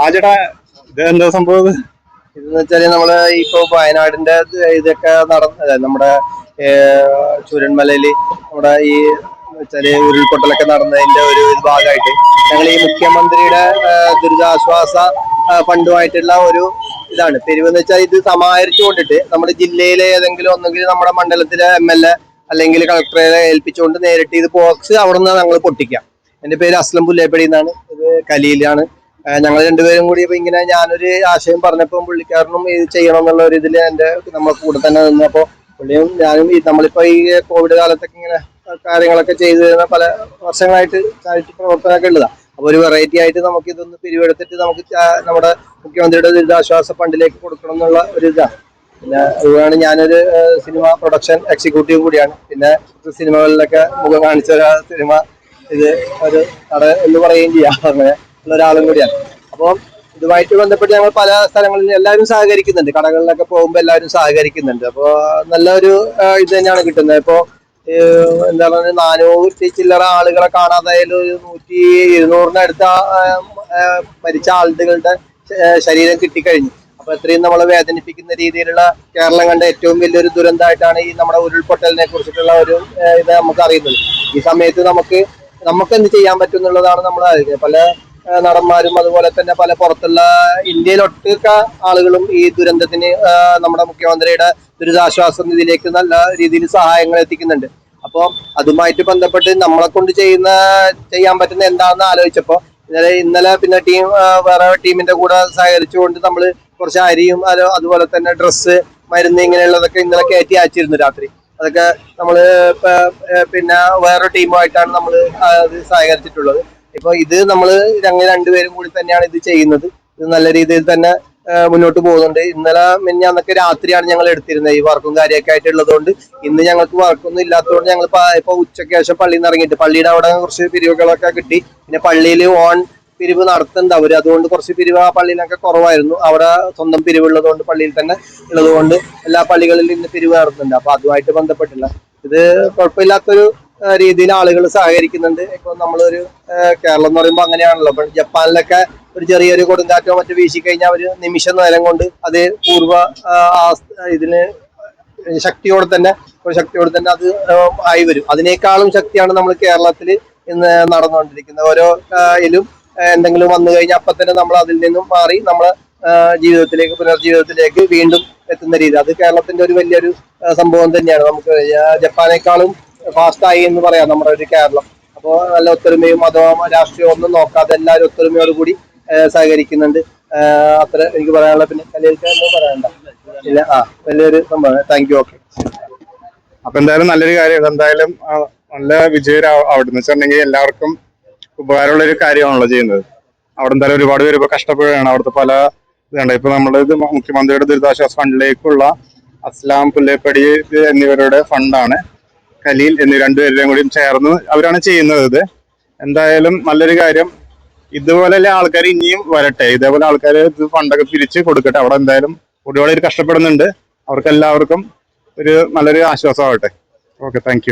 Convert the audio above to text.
ആ എന്താ സംഭവം? ഇത്? ഇതെന്ന് വെച്ചാൽ നമ്മൾ ഇപ്പൊ വയനാടിന്റെ ഇതൊക്കെ നടന്ന നമ്മുടെ ചൂരന്മലയിൽ നമ്മുടെ ഈ വെച്ചാൽ ഉരുൾപൊട്ടലൊക്കെ നടന്നതിന്റെ ഒരു ഭാഗമായിട്ട് ഞങ്ങൾ ഈ മുഖ്യമന്ത്രിയുടെ ദുരിതാശ്വാസ ഫണ്ടുമായിട്ടുള്ള ഒരു ഇതാണ്. പിരിവെന്ന് വെച്ചാൽ ഇത് സമാഹരിച്ചു കൊണ്ടിട്ട് നമ്മുടെ ജില്ലയിലെ ഏതെങ്കിലും ഒന്നെങ്കിൽ നമ്മുടെ മണ്ഡലത്തിലെ എം എൽ എ അല്ലെങ്കിൽ കളക്ടറെ ഏൽപ്പിച്ചുകൊണ്ട് നേരിട്ട് ഇത് ബോക്സ് അവിടെ നിന്ന് ഞങ്ങൾ പൊട്ടിക്കാം. എന്റെ പേര് അസ്ലം പുല്ലേപ്പടി എന്നാണ്. ഇത് കലീലാണ്. ഞങ്ങൾ രണ്ടുപേരും കൂടി ഇപ്പൊ ഇങ്ങനെ ഞാനൊരു ആശയം പറഞ്ഞപ്പോൾ പുള്ളിക്കാരനും ഇത് ചെയ്യണം എന്നുള്ള ഒരു ഇതിൽ എന്റെ നമ്മൾ കൂടെ തന്നെ നിന്നപ്പോ പുള്ളിയും ഞാനും ഈ നമ്മളിപ്പോ ഈ കോവിഡ് കാലത്തൊക്കെ ഇങ്ങനെ കാര്യങ്ങളൊക്കെ ചെയ്തു തരുന്ന പല വർഷങ്ങളായിട്ട് ചാരിറ്റി പ്രവർത്തനമൊക്കെ ഉള്ളതാ. അപ്പൊ ഒരു വെറൈറ്റി ആയിട്ട് നമുക്ക് ഇതൊന്ന് പിരിവെടുത്തിട്ട് നമുക്ക് നമ്മുടെ മുഖ്യമന്ത്രിയുടെ ദുരിതാശ്വാസ ഫണ്ടിലേക്ക് കൊടുക്കണം എന്നുള്ള ഒരു ഇതാണ് പിന്നെ അതുകൊണ്ടാണ് ഞാനൊരു സിനിമ പ്രൊഡക്ഷൻ എക്സിക്യൂട്ടീവ് കൂടിയാണ്. പിന്നെ സിനിമകളിലൊക്കെ മുഖം കാണിച്ച സിനിമ ഇത് ഒരു നട എന്ന് പറയുകയും ചെയ്യാം. അങ്ങനെ ഉള്ള ഒരാളും കൂടിയാണ്. അപ്പം ഇതുമായിട്ട് ബന്ധപ്പെട്ട് ഞങ്ങൾ പല സ്ഥലങ്ങളിൽ എല്ലാവരും സഹകരിക്കുന്നുണ്ട്. കടകളിലൊക്കെ പോകുമ്പോൾ എല്ലാവരും സഹകരിക്കുന്നുണ്ട്. അപ്പോൾ നല്ലൊരു ഇത് തന്നെയാണ് കിട്ടുന്നത്. ഇപ്പോൾ എന്താ പറയുക നാനൂറ്റി ചില്ലറ ആളുകളെ കാണാതായാലും ഒരു നൂറ്റി ഇരുന്നൂറിനടുത്ത മരിച്ച ആളുകളുടെ ശരീരം കിട്ടിക്കഴിഞ്ഞു. അപ്പൊ എത്രയും നമ്മളെ വേദനിപ്പിക്കുന്ന രീതിയിലുള്ള കേരളം കണ്ട ഏറ്റവും വലിയൊരു ദുരന്തമായിട്ടാണ് ഈ നമ്മുടെ ഉരുൾപൊട്ടലിനെ കുറിച്ചിട്ടുള്ള ഒരു ഇത് നമുക്ക് അറിയുന്നത് ഈ സമയത്ത് നമുക്ക് നമുക്ക് എന്ത് ചെയ്യാൻ പറ്റും എന്നുള്ളതാണ് നമ്മൾ പല നടന്മാരും അതുപോലെ തന്നെ പല പുറത്തുള്ള ഇന്ത്യയിലൊട്ടുക്ക ആളുകളും ഈ ദുരന്തത്തിന് നമ്മുടെ മുഖ്യമന്ത്രിയുടെ ദുരിതാശ്വാസ നിധിയിലേക്ക് നല്ല രീതിയിൽ സഹായങ്ങൾ എത്തിക്കുന്നുണ്ട്. അപ്പോൾ അതുമായിട്ട് ബന്ധപ്പെട്ട് നമ്മളെ കൊണ്ട് ചെയ്യുന്ന ചെയ്യാൻ പറ്റുന്ന എന്താണെന്ന് ആലോചിച്ചപ്പോൾ ഇന്നലെ ഇന്നലെ പിന്നെ ടീം വേറെ ടീമിന്റെ കൂടെ സഹകരിച്ചുകൊണ്ട് നമ്മൾ കുറച്ച് അരിയും അതുപോലെ തന്നെ ഡ്രസ്സ് മരുന്ന് ഇങ്ങനെയുള്ളതൊക്കെ ഇന്നലെ കയറ്റി അയച്ചിരുന്നു രാത്രി. അതൊക്കെ നമ്മൾ പിന്നെ വേറെ ടീമുമായിട്ടാണ് നമ്മൾ സഹകരിച്ചിട്ടുള്ളത്. ഇപ്പൊ ഇത് നമ്മൾ ഞങ്ങൾ രണ്ടുപേരും കൂടി തന്നെയാണ് ഇത് ചെയ്യുന്നത്. ഇത് നല്ല രീതിയിൽ തന്നെ മുന്നോട്ട് പോകുന്നുണ്ട്. ഇന്നലെ മിനിഞ്ഞാന്നൊക്കെ രാത്രിയാണ് ഞങ്ങൾ എടുത്തിരുന്നത് ഈ വർക്കും കാര്യമൊക്കെ ആയിട്ടുള്ളതുകൊണ്ട്. ഇന്ന് ഞങ്ങൾക്ക് വർക്കൊന്നും ഇല്ലാത്തതുകൊണ്ട് ഞങ്ങൾ ഇപ്പൊ ഉച്ചയ്ക്ക് ശേഷം പള്ളിയിൽ നിന്ന് ഇറങ്ങിയിട്ട്. പള്ളിയുടെ അവിടെ കുറച്ച് പിരിവുകളൊക്കെ കിട്ടി. പിന്നെ പള്ളിയിൽ ഓൺ പിരിവ് നടത്തുന്നുണ്ട് അവർ. അതുകൊണ്ട് കുറച്ച് പിരിവ് ആ പള്ളിയിലൊക്കെ കുറവായിരുന്നു. അവിടെ സ്വന്തം പിരിവുള്ളതുകൊണ്ട് പള്ളിയിൽ തന്നെ ഉള്ളതുകൊണ്ട് എല്ലാ പള്ളികളിലും ഇന്ന് പിരിവ് നടത്തുന്നുണ്ട്. അപ്പൊ അതുമായിട്ട് ബന്ധപ്പെട്ടില്ല. ഇത് കുഴപ്പമില്ലാത്തൊരു രീതിയിൽ ആളുകൾ സഹകരിക്കുന്നുണ്ട്. ഇപ്പൊ നമ്മളൊരു കേരളം എന്ന് പറയുമ്പോൾ അങ്ങനെയാണല്ലോ. അപ്പൊ ജപ്പാനിലൊക്കെ ഒരു ചെറിയൊരു കൊടുങ്കാറ്റോ മറ്റോ വീശിക്കഴിഞ്ഞാൽ ഒരു നിമിഷ നേരം കൊണ്ട് അത് പൂർവ ഇതിന് ശക്തിയോടെ തന്നെ ഒരു ശക്തിയോടെ തന്നെ അത് ആയി വരും. അതിനേക്കാളും ശക്തിയാണ് നമ്മൾ കേരളത്തിൽ ഇന്ന് നടന്നുകൊണ്ടിരിക്കുന്നത്. ഓരോ ഇതിലും എന്തെങ്കിലും വന്നു കഴിഞ്ഞാൽ അപ്പം തന്നെ നമ്മൾ അതിൽ നിന്നും മാറി നമ്മളെ ജീവിതത്തിലേക്ക് പുനർജീവിതത്തിലേക്ക് വീണ്ടും എത്തുന്ന രീതി അത് കേരളത്തിന്റെ ഒരു വലിയൊരു സംഭവം തന്നെയാണ്. നമുക്ക് ജപ്പാനേക്കാളും ഫാസ്റ്റ് ആയി എന്ന് പറയാം നമ്മുടെ ഒരു കേരളം. അപ്പോൾ നല്ല ഒത്തൊരുമയും മതവും രാഷ്ട്രീയവും ഒന്നും നോക്കാതെ എല്ലാവരും ഒത്തൊരുമയോട് കൂടി സഹകരിക്കുന്നുണ്ട്. അത്ര എനിക്ക് പറയാനുള്ള പിന്നെ കലയിൽക്ക് ഒന്നും പറയണ്ട. ഇല്ല ആ വലിയൊരു സംഭവം താങ്ക് യു ഓക്കെ അപ്പൊ എന്തായാലും നല്ലൊരു കാര്യമാണ് എന്തായാലും നല്ല വിജയം അവിടെ എന്ന് വെച്ചിട്ടുണ്ടെങ്കിൽ എല്ലാവർക്കും ഉപകാരമുള്ള ഒരു കാര്യമാണല്ലോ ചെയ്യുന്നത്. അവിടെ എന്തായാലും ഒരുപാട് പേര് ഇപ്പൊ കഷ്ടപ്പെടുകയാണ്. അവിടുത്തെ പല ഇതുണ്ട്. ഇപ്പൊ നമ്മൾ ഇത് മുഖ്യമന്ത്രിയുടെ ദുരിതാശ്വാസ ഫണ്ടിലേക്കുള്ള അസ്ലാം പുല്ലേപ്പടി എന്നിവരുടെ ഫണ്ടാണ്. ഖലീൽ എന്നീ രണ്ടുപേരുടെയും കൂടിയും ചേർന്ന് അവരാണ് ചെയ്യുന്നത് ഇത്. എന്തായാലും നല്ലൊരു കാര്യം. ഇതുപോലെയുള്ള ആൾക്കാർ ഇനിയും വരട്ടെ. ഇതേപോലെ ആൾക്കാർ ഇത് ഫണ്ടൊക്കെ പിരിച്ച് കൊടുക്കട്ടെ. അവിടെ എന്തായാലും ഒരുപാട് കഷ്ടപ്പെടുന്നുണ്ട്. അവർക്ക് എല്ലാവർക്കും ഒരു നല്ലൊരു ആശ്വാസമാവട്ടെ. Okay thank